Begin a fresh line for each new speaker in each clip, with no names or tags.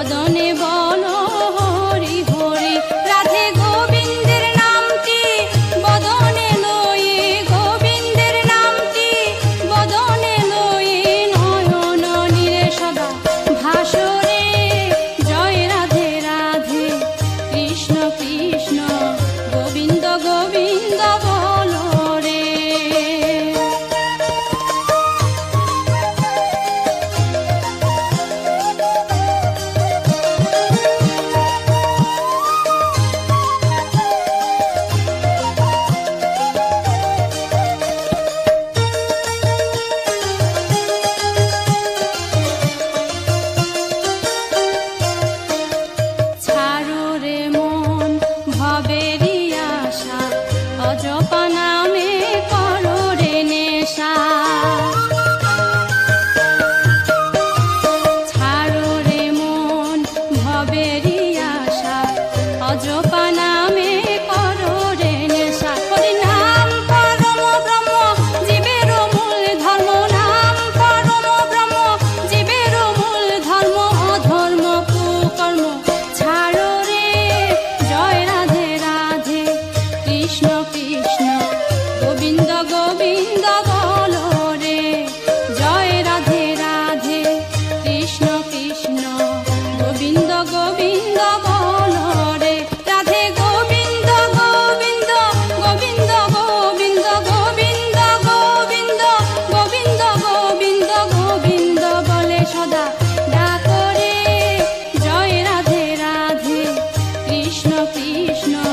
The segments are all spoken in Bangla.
বদনে বদনে কৃষ্ণ কৃষ্ণ।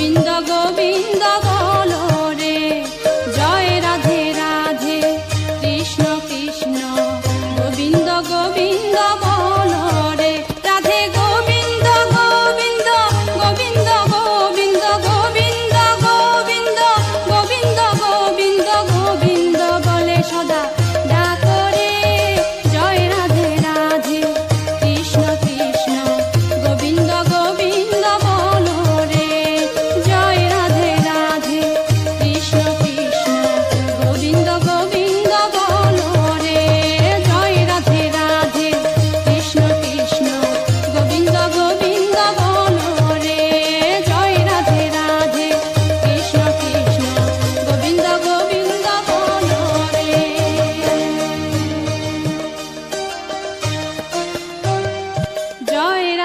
वृंदा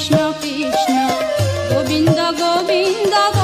কৃষ্ণ কৃষ্ণ গোবিন্দ গোবিন্দ